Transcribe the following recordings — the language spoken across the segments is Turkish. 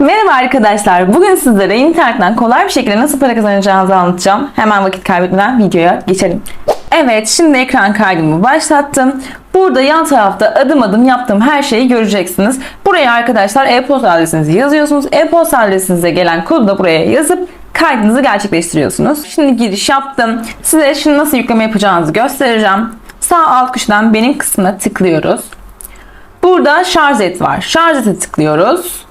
Merhaba arkadaşlar. Bugün sizlere internetten kolay bir şekilde nasıl para kazanacağınızı anlatacağım. Hemen vakit kaybetmeden videoya geçelim. Evet, şimdi ekran kaydımı başlattım. Burada yan tarafta adım adım yaptığım her şeyi göreceksiniz. Buraya arkadaşlar e-posta adresinizi yazıyorsunuz. E-posta adresinize gelen kodu da buraya yazıp kaydınızı gerçekleştiriyorsunuz. Şimdi giriş yaptım. Size şimdi nasıl yükleme yapacağınızı göstereceğim. Sağ alt köşeden benim kısmına tıklıyoruz. Burada şarj et var. Şarj ete tıklıyoruz.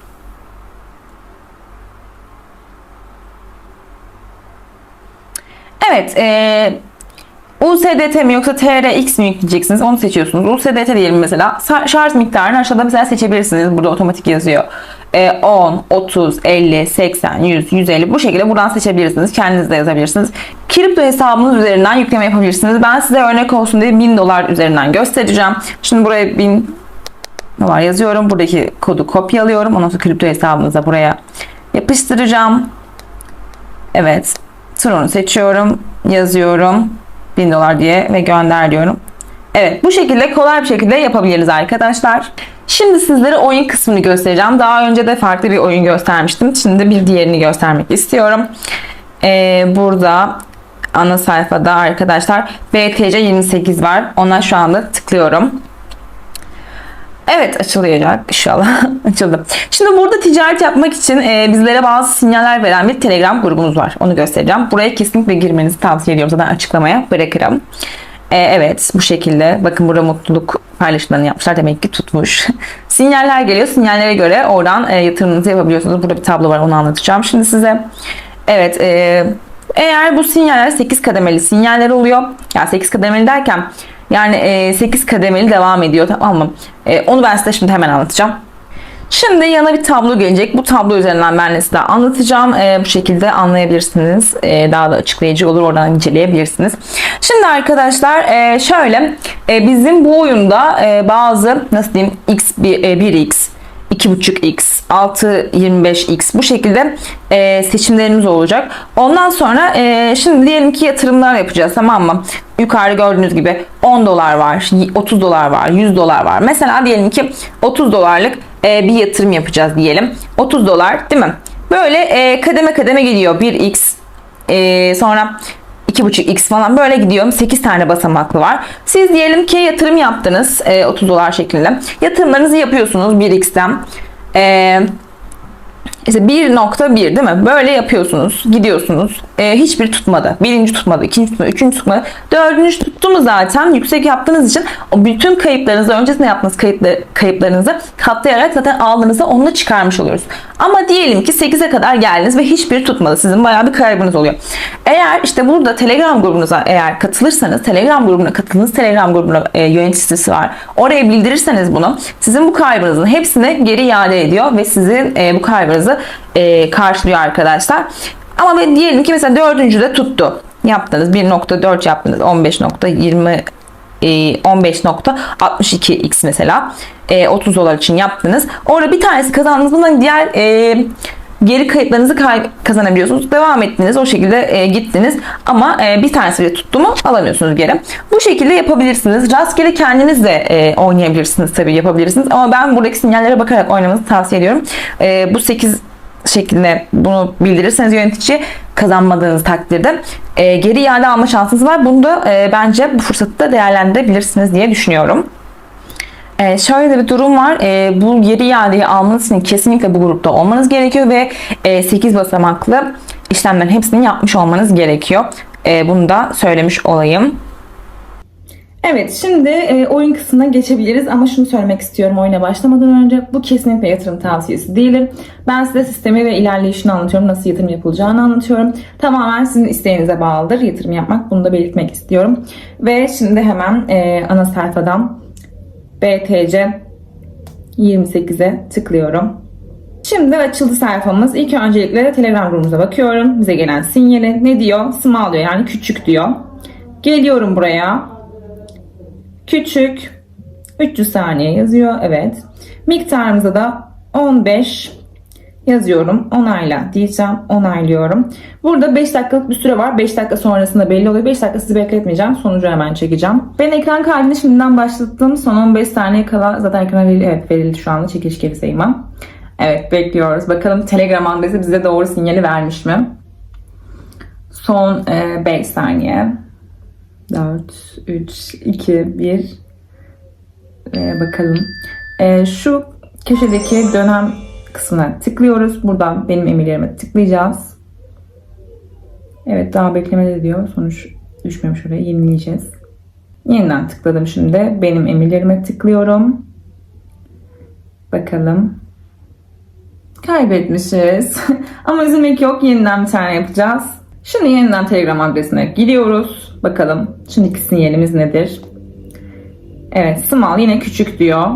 Evet, e, USDT mi yoksa TRX mi yükleyeceksiniz onu seçiyorsunuz. USDT diyelim mesela. Şarj miktarını aşağıda mesela seçebilirsiniz. Burada otomatik yazıyor. E, 10, 30, 50, 80, 100, 150 bu şekilde buradan seçebilirsiniz. Kendiniz de yazabilirsiniz. Kripto hesabınız üzerinden yükleme yapabilirsiniz. Ben size örnek olsun diye 1000 dolar üzerinden göstereceğim. Şimdi buraya 1000 dolar yazıyorum. Buradaki kodu kopyalıyorum. Ondan sonra kripto hesabınıza buraya yapıştıracağım. Evet. Tron'u seçiyorum. Yazıyorum. 1000 dolar diye ve gönder diyorum. Evet bu şekilde kolay bir şekilde yapabiliriz arkadaşlar. Şimdi sizlere oyun kısmını göstereceğim. Daha önce de farklı bir oyun göstermiştim. Şimdi bir diğerini göstermek istiyorum. Ee, burada ana sayfada arkadaşlar BTC 28 var. Ona şu anda tıklıyorum. Evet açılacak inşallah. Açıldı. Şimdi burada ticaret yapmak için e, bizlere bazı sinyaller veren bir Telegram grubumuz var. Onu göstereceğim. Buraya kesinlikle girmenizi tavsiye ediyorum. Zaten açıklamaya bırakırım. E, evet bu şekilde. Bakın burada mutluluk paylaşımlarını yapmışlar. Demek ki tutmuş. Sinyaller geliyor. Sinyallere göre oradan e, yatırımınızı yapabiliyorsunuz. Burada bir tablo var. Onu anlatacağım şimdi size. Evet. E, eğer bu sinyaller 8 kademeli sinyaller oluyor. Yani 8 kademeli derken yani e, 8 kademeli devam ediyor tamam mı? E, onu ben size şimdi hemen anlatacağım. Şimdi yana bir tablo gelecek. Bu tablo üzerinden ben size anlatacağım. E, bu şekilde anlayabilirsiniz. E, daha da açıklayıcı olur. Oradan inceleyebilirsiniz. Şimdi arkadaşlar e, şöyle e, bizim bu oyunda e, bazı nasıl diyeyim x 1x 2.5x, 6.25x bu şekilde e, seçimlerimiz olacak. Ondan sonra e, şimdi diyelim ki yatırımlar yapacağız tamam mı? Yukarı gördüğünüz gibi 10 dolar var, 30 dolar var, 100 dolar var. Mesela diyelim ki 30 dolarlık e, bir yatırım yapacağız diyelim. 30 dolar değil mi? Böyle e, kademe kademe gidiyor. 1x e, sonra 2.5x falan böyle gidiyor. 8 tane basamaklı var. Siz diyelim ki yatırım yaptınız e, 30 dolar şeklinde. Yatırımlarınızı yapıyorsunuz 1x'ten. E, işte 1.1 değil mi? Böyle yapıyorsunuz. Gidiyorsunuz. E, hiçbir tutmadı. Birinci tutmadı. ikinci tutmadı. Üçüncü tutmadı. Dördüncü tuttu mu zaten yüksek yaptığınız için o bütün kayıplarınızı öncesinde yaptığınız kayıpları, kayıplarınızı katlayarak zaten aldığınızda onunla çıkarmış oluyoruz. Ama diyelim ki 8'e kadar geldiniz ve hiçbir tutmadı. Sizin bayağı bir kaybınız oluyor. Eğer işte burada Telegram grubunuza eğer katılırsanız Telegram grubuna katıldığınız Telegram grubuna e, yöneticisi var. Oraya bildirirseniz bunu sizin bu kaybınızın hepsini geri iade ediyor ve sizin e, bu kaybınızı e, karşılıyor arkadaşlar. Ama ben diyelim ki mesela dördüncüde tuttu. Yaptınız 1.4 yaptınız 15.20 e, 15.62x mesela e, 30 dolar için yaptınız. Orada bir tanesi kazandınız. Bundan diğer e, geri kayıtlarınızı kay- kazanabiliyorsunuz. Devam ettiniz. O şekilde e, gittiniz. Ama e, bir tanesi bile tuttu mu alamıyorsunuz geri. Bu şekilde yapabilirsiniz. Rastgele kendiniz de e, oynayabilirsiniz tabii yapabilirsiniz. Ama ben buradaki sinyallere bakarak oynamanızı tavsiye ediyorum. E, bu 8 şeklinde bunu bildirirseniz yönetici kazanmadığınız takdirde e, geri iade alma şansınız var. Bunu da e, bence bu fırsatı da değerlendirebilirsiniz diye düşünüyorum. E, şöyle de bir durum var. E, bu geri iadeyi almanız için kesinlikle bu grupta olmanız gerekiyor ve e, 8 basamaklı işlemlerin hepsini yapmış olmanız gerekiyor. E, bunu da söylemiş olayım. Evet şimdi e, oyun kısmına geçebiliriz ama şunu söylemek istiyorum oyuna başlamadan önce bu kesinlikle yatırım tavsiyesi değilim. Ben size sistemi ve ilerleyişini anlatıyorum. Nasıl yatırım yapılacağını anlatıyorum. Tamamen sizin isteğinize bağlıdır yatırım yapmak. Bunu da belirtmek istiyorum. Ve şimdi hemen e, ana sayfadan BTC 28'e tıklıyorum. Şimdi açıldı sayfamız. İlk öncelikle Telegram grubumuza bakıyorum. Bize gelen sinyali ne diyor? Small diyor yani küçük diyor. Geliyorum buraya. Küçük 300 saniye yazıyor. Evet. Miktarımıza da 15 yazıyorum. Onayla diyeceğim. Onaylıyorum. Burada 5 dakikalık bir süre var. 5 dakika sonrasında belli oluyor. 5 dakika sizi bekletmeyeceğim. Sonucu hemen çekeceğim. Ben ekran kaydını şimdiden başlattım. Son 15 saniye kala zaten ekrana verildi. Evet verildi şu anda. Çekiliş geri sayımı. Evet bekliyoruz. Bakalım Telegram adresi bize doğru sinyali vermiş mi? Son 5 saniye. 4, 3, 2, 1. E, bakalım. E, şu köşedeki dönem kısmına tıklıyoruz. Buradan benim emirlerime tıklayacağız. Evet daha beklemede diyor. Sonuç düşmemiş oraya. Yenileyeceğiz. Yeniden tıkladım şimdi. Benim emirlerime tıklıyorum. Bakalım. Kaybetmişiz. Ama üzülmek yok. Yeniden bir tane yapacağız. Şimdi yeniden Telegram adresine gidiyoruz. Bakalım şimdiki sinyalimiz nedir? Evet small yine küçük diyor.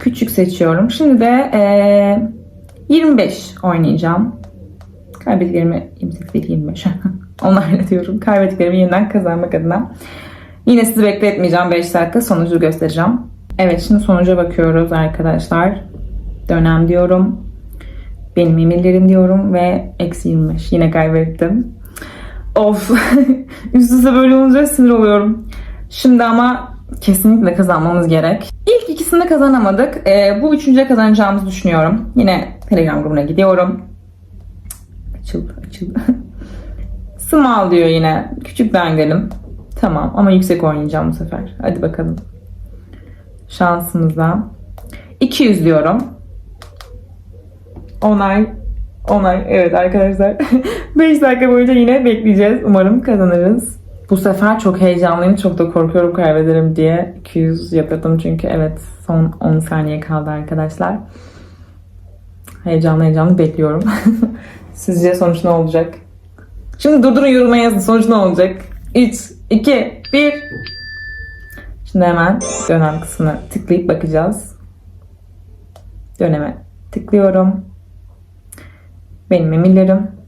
Küçük seçiyorum. Şimdi de eee, 25 oynayacağım. Kaybettiklerimi 28 değil 25. Onlarla diyorum. Kaybettiklerimi yeniden kazanmak adına. Yine sizi bekletmeyeceğim 5 dakika sonucu göstereceğim. Evet şimdi sonuca bakıyoruz arkadaşlar. Dönem diyorum. Benim emirlerim diyorum ve eksi 25. Yine kaybettim. Of. Üst üste böyle olunca sinir oluyorum. Şimdi ama kesinlikle kazanmamız gerek. İlk ikisini de kazanamadık. Ee, bu üçüncüye kazanacağımızı düşünüyorum. Yine Telegram grubuna gidiyorum. Açıl, açıl. Small diyor yine. Küçükten gidelim. Tamam ama yüksek oynayacağım bu sefer. Hadi bakalım. Şansımıza. 200 diyorum. Onay. Onay. Evet arkadaşlar. 5 dakika boyunca yine bekleyeceğiz. Umarım kazanırız. Bu sefer çok heyecanlıyım. Çok da korkuyorum kaybederim diye. 200 yapıyordum çünkü evet son 10 saniye kaldı arkadaşlar. Heyecanlı heyecanlı bekliyorum. Sizce sonuç ne olacak? Şimdi durdurun yoruma yazın. Sonuç ne olacak? 3, 2, 1. Şimdi hemen dönem kısmına tıklayıp bakacağız. Döneme tıklıyorum. Benim emirlerim.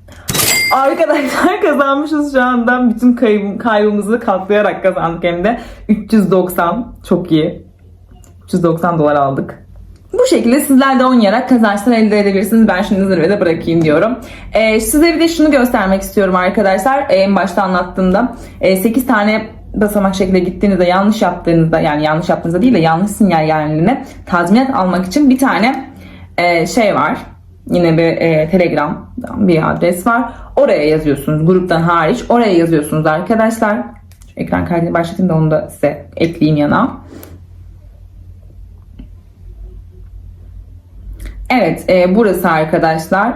Arkadaşlar kazanmışız şu anda. Bütün kaybım, kaybımızı katlayarak kazandık hem de. 390. Çok iyi. 390 dolar aldık. Bu şekilde sizler de oynayarak kazançlar elde edebilirsiniz. Ben şimdi zirvede bırakayım diyorum. Ee, size bir de şunu göstermek istiyorum arkadaşlar. Ee, en başta anlattığımda e, 8 tane basamak şekilde gittiğinizde yanlış yaptığınızda yani yanlış yaptığınızda değil de yanlış sinyal geldiğinde tazminat almak için bir tane e, şey var. Yine bir e, Telegram bir adres var. Oraya yazıyorsunuz gruptan hariç. Oraya yazıyorsunuz arkadaşlar. Şu ekran kaydını başlatayım da onu da size ekleyeyim yana. Evet e, burası arkadaşlar.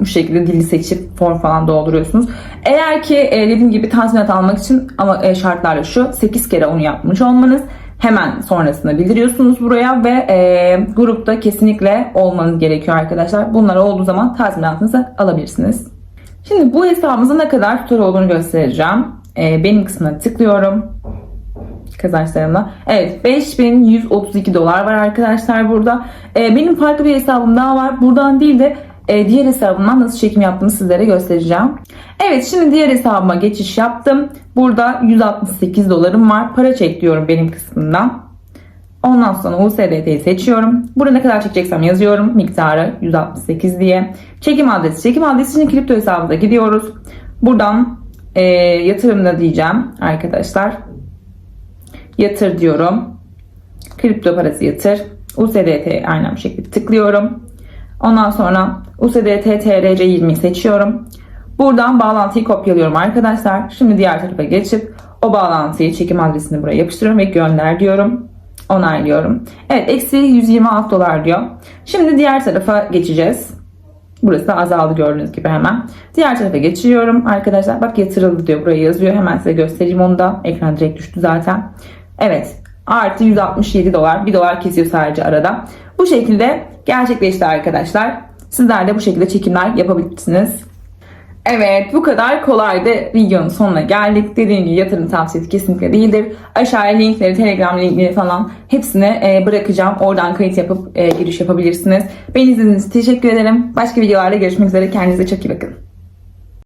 Bu şekilde dili seçip form falan dolduruyorsunuz. Eğer ki e, dediğim gibi tazminat almak için ama e, şartlarla şu 8 kere onu yapmış olmanız hemen sonrasında bildiriyorsunuz buraya ve e, grupta kesinlikle olmanız gerekiyor arkadaşlar. Bunlar olduğu zaman tazminatınızı alabilirsiniz. Şimdi bu hesabımızın ne kadar tutar olduğunu göstereceğim. E, benim kısmına tıklıyorum kazançlarımla. Evet 5132 dolar var arkadaşlar burada. Ee, benim farklı bir hesabım daha var. Buradan değil de e, diğer hesabımdan nasıl çekim yaptığımı sizlere göstereceğim. Evet şimdi diğer hesabıma geçiş yaptım. Burada 168 dolarım var. Para çek diyorum benim kısmından. Ondan sonra USDT'yi seçiyorum. Burada ne kadar çekeceksem yazıyorum. Miktarı 168 diye. Çekim adresi. Çekim adresi için kripto hesabımıza gidiyoruz. Buradan e, yatırımda diyeceğim arkadaşlar yatır diyorum. Kripto parası yatır. USDT aynı şekilde tıklıyorum. Ondan sonra USDT TRC20 seçiyorum. Buradan bağlantıyı kopyalıyorum arkadaşlar. Şimdi diğer tarafa geçip o bağlantıyı çekim adresini buraya yapıştırıyorum ve gönder diyorum. Onaylıyorum. Evet eksi 126 dolar diyor. Şimdi diğer tarafa geçeceğiz. Burası da azaldı gördüğünüz gibi hemen. Diğer tarafa geçiyorum arkadaşlar. Bak yatırıldı diyor. Buraya yazıyor. Hemen size göstereyim onu da. Ekran direkt düştü zaten. Evet. Artı 167 dolar. 1 dolar kesiyor sadece arada. Bu şekilde gerçekleşti arkadaşlar. Sizler de bu şekilde çekimler yapabilirsiniz. Evet bu kadar kolaydı. Videonun sonuna geldik. Dediğim gibi yatırım tavsiyesi kesinlikle değildir. Aşağıya linkleri, telegram linkleri falan hepsini e, bırakacağım. Oradan kayıt yapıp e, giriş yapabilirsiniz. Beni izlediğiniz için teşekkür ederim. Başka videolarda görüşmek üzere. Kendinize çok iyi bakın.